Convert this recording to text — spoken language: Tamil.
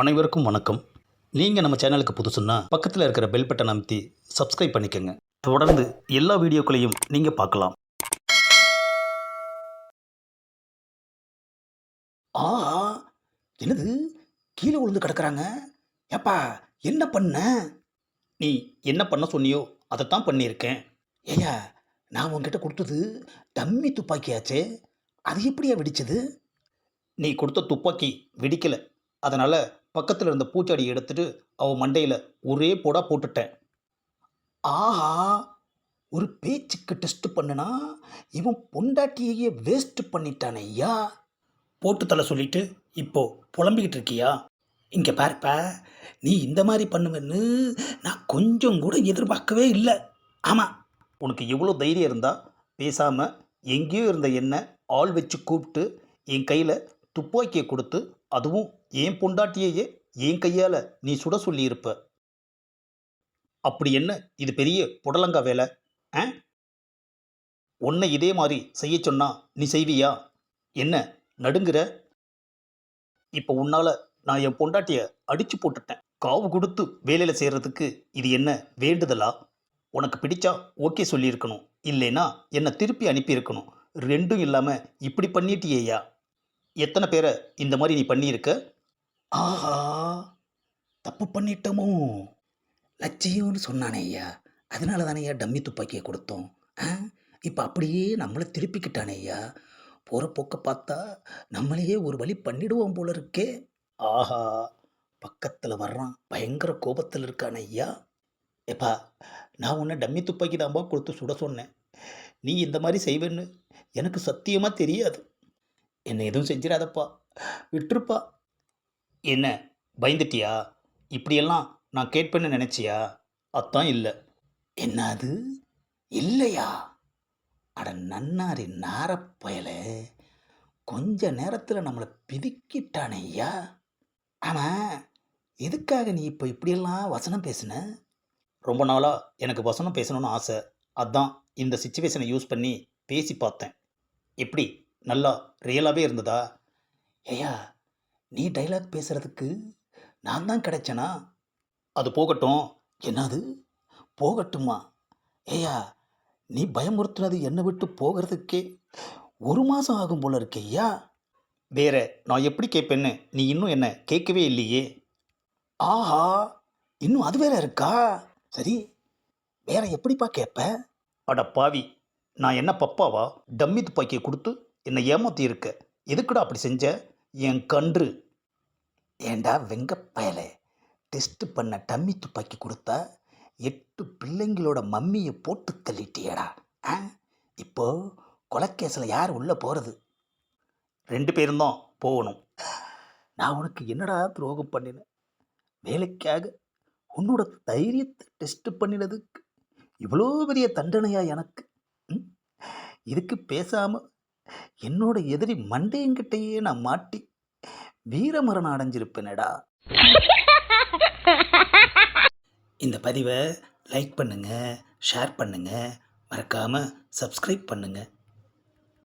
அனைவருக்கும் வணக்கம். நீங்கள் நம்ம சேனலுக்கு புதுசுன்னா பக்கத்தில் இருக்கிற பெல் பட்டன் அமைத்தி சப்ஸ்கிரைப் பண்ணிக்கோங்க. தொடர்ந்து எல்லா வீடியோக்களையும் நீங்கள் பார்க்கலாம். ஆ என்னது? கீழே விழுந்து கிடக்குறாங்க. ஏப்பா என்ன பண்ண? நீ என்ன பண்ண சொன்னியோ அதைத்தான் பண்ணியிருக்கேன். ஏயா நான் உங்ககிட்ட கொடுத்தது டம்மி துப்பாக்கியாச்சே. அது எப்படியா வெடிச்சது? நீ கொடுத்த துப்பாக்கி வெடிக்கலை. அதனால் பக்கத்தில் இருந்த பூச்சாடி எடுத்துட்டு அவன் மண்டையில் ஒரே போடா போட்டுட்டேன். ஆஹா ஒரு பேச்சுக்கு டெஸ்ட் பண்ணுனா இவன் பொண்டாட்டியையே வேஸ்ட் பண்ணிட்டானே ஐயா. போட்டு தலை சொல்லிட்டு இப்போ புலம்பிக்கிட்டு இருக்கியா? இங்கே பார்ப்ப நீ இந்த மாதிரி பண்ணுவேன்னு நான் கொஞ்சம் கூட எதிர்பார்க்கவே இல்லை. ஆமாம் உனக்கு எவ்வளோ தைரியம் இருந்தால் பேசாமல் எங்கேயோ இருந்த என்ன ஆள் வச்சு கூப்பிட்டு என் கையில் துப்பாக்கியை கொடுத்து அதுவும் என் பொண்டாட்டியையே என் கையால் நீ சுட சொல்லியிருப்ப? அப்படி என்ன? இது பெரிய புடலங்கா வேலை ஆ? உன்னை இதே மாதிரி செய்ய சொன்னா நீ செய்வியா? என்ன நடுங்குற? இப்போ உன்னால் நான் என் பொண்டாட்டியை அடிச்சு போட்டுட்டேன். காவு கொடுத்து வேலையில் செய்கிறதுக்கு இது என்ன வேண்டுதலா? உனக்கு பிடிச்சா ஓகே சொல்லியிருக்கணும். இல்லைன்னா என்னை திருப்பி அனுப்பியிருக்கணும். ரெண்டும் இல்லாமல் இப்படி பண்ணிட்டியேயா? எத்தனை பேரை இந்த மாதிரி நீ பண்ணியிருக்க? ஆஹா தப்பு பண்ணிட்டோமோ? லட்சியம்னு சொன்னானே ஐயா. அதனால தானே ஐயா டம்மி துப்பாக்கியை கொடுத்தோம். ஆ? இப்போ அப்படியே நம்மளை திருப்பிக்கிட்டானே ஐயா. போகிற போக்க பார்த்தா நம்மளையே ஒரு வழி பண்ணிடுவோம் போல இருக்கே. ஆஹா பக்கத்தில் வர்றான். பயங்கர கோபத்தில் இருக்கான ஐயா. எப்பா நான் உன்னை டம்மி துப்பாக்கி தான்பா கொடுத்து சுட சொன்னேன். நீ இந்த மாதிரி செய்வேன்னு எனக்கு சத்தியமாக தெரியாது. என்னை எதுவும் செஞ்சிடாதப்பா. விட்டுருப்பா. என்ன பயந்துட்டியா? இப்படியெல்லாம் நான் கேட்பேன்னு நினச்சியா? அதான் இல்லை. என்னது? இல்லையா? அட நன்னாரி நாரப்பயல கொஞ்ச நேரத்தில் நம்மளை பிதுக்கிட்டானே ஐயா. ஆனால் எதுக்காக நீ இப்போ இப்படியெல்லாம் வசனம் பேசின? ரொம்ப நாளாக எனக்கு வசனம் பேசணும்னு ஆசை. அதான் இந்த சுச்சுவேஷனை யூஸ் பண்ணி பேசி பார்த்தேன். எப்படி? நல்லா ரியலாகவே இருந்ததா? ஏயா நீ டைலாக் பேசுகிறதுக்கு நான் தான் கிடைச்சனா? அது போகட்டும். என்னது? போகட்டுமா? ஏயா நீ பயமுறுத்துனது என்னை விட்டு போகிறதுக்கே ஒரு மாதம் ஆகும் போல இருக்கேயா வேற நான் எப்படி கேட்பேன்னு நீ இன்னும் என்ன கேட்கவே இல்லையே. ஆஹா இன்னும் அது வேற இருக்கா? சரி வேற எப்படிப்பா கேட்ப? அட பாவி நான் என்ன பப்பாவா? டம்மி துப்பாக்கியை கொடுத்து என்னை ஏமாத்தி இருக்க எதுக்குடா அப்படி செஞ்ச? என் கன்று. ஏண்டா வெங்கப்பயலே டெஸ்ட் பண்ண டம்மி துப்பாக்கி கொடுத்தா எட்டு பிள்ளைங்களோட மம்மியை போட்டு தள்ளிட்டியடா. ஆ? இப்போ கொலைக்கேஸில் யார் உள்ளே போகிறது ரெண்டு பேரும் தான் போகணும். நான் உனக்கு என்னடா துரோகம் பண்ணினேன்? வேலைக்காக உன்னோட தைரியத்தை டெஸ்ட் பண்ணினதுக்கு இவ்வளோ பெரிய தண்டனையா எனக்கு? ம்? இதுக்கு பேசாமல் என்னோட எதிரி மண்டையங்கிட்டையே நான் மாட்டி வீரமரணம் அடைஞ்சிருப்பேனடா. இந்த பதிவை லைக் பண்ணுங்கள் ஷேர் பண்ணுங்கள் மறக்காமல் சப்ஸ்கிரைப் பண்ணுங்கள்